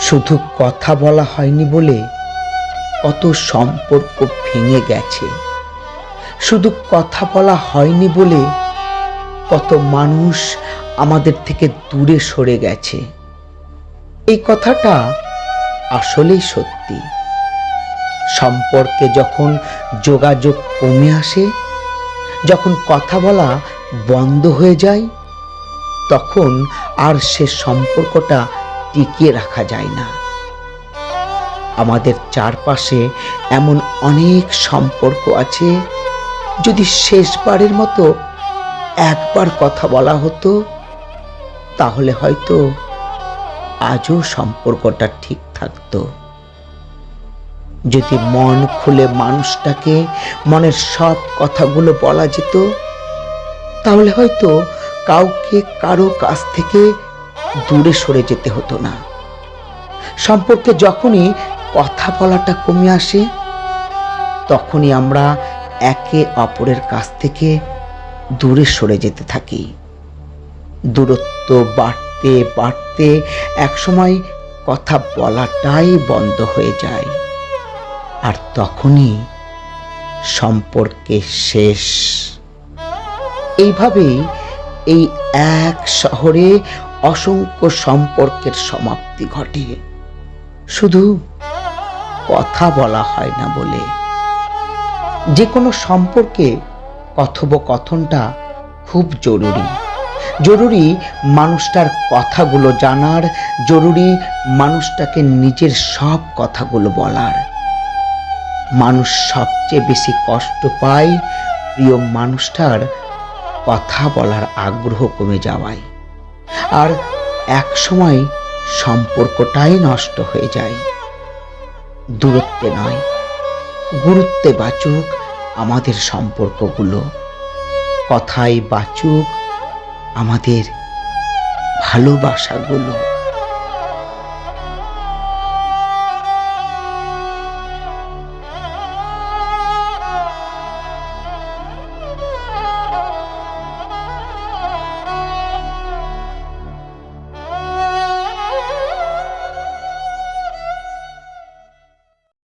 শুধু কথা বলা হয়নি বলে কত সম্পর্ক ভেঙে গেছে। শুধু কথা বলা হয়নি বলে কত মানুষ আমাদের থেকে দূরে সরে গেছে। এই কথাটা আসলেই সত্যি। সম্পর্কে যখন যোগাযোগ কমে আসে, যখন কথা বলা বন্ধ হয়ে যায়, তখন আর সে সম্পর্কটা টিকিয়ে রাখা যায় না। আমাদের চারপাশে এমন অনেক সম্পর্ক আছে, যদি শেষবারের মতো একবার কথা বলা হতো, তাহলে হয়তো আজও সম্পর্কটা ঠিক থাকতো। যদি মন খুলে মানুষটাকে মনের সব কথাগুলো বলা যেত, তাহলে হয়তো কাউকে কারও কাছ থেকে দূরে সরে যেতে হতো না। সম্পর্কে যখনই কথা বলাটা কমে আসে, তখনই আমরা একে অপরের কাছ থেকে দূরে সরে যেতে থাকি। দূরত্ব বাড়তে বাড়তে একসময় কথা বলাটাই বন্ধ হয়ে যায়। আর তখনই সম্পর্কে শেষ। এইভাবেই এই এক শহরে অসংখ্য সম্পর্কের সমাপ্তি ঘটে। শুধু কথা বলা হয় না বলে। যে কোনো সম্পর্কে কথোপকথনটা খুব জরুরি। জরুরি মানুষটার কথাগুলো জানার, জরুরি মানুষটাকে নিজের সব কথাগুলো বলার। মানুষ সবচেয়ে বেশি কষ্ট পায় প্রিয় মানুষটার কথা বলার আগ্রহ কমে যাওয়ায়। আর এক সময় সম্পর্কটাই নষ্ট হয়ে যায়। দূরত্বে নয়, গুরুত্বে বাঁচুক আমাদের সম্পর্কগুলো। কথায় বাঁচুক আমাদের ভালোবাসাগুলো।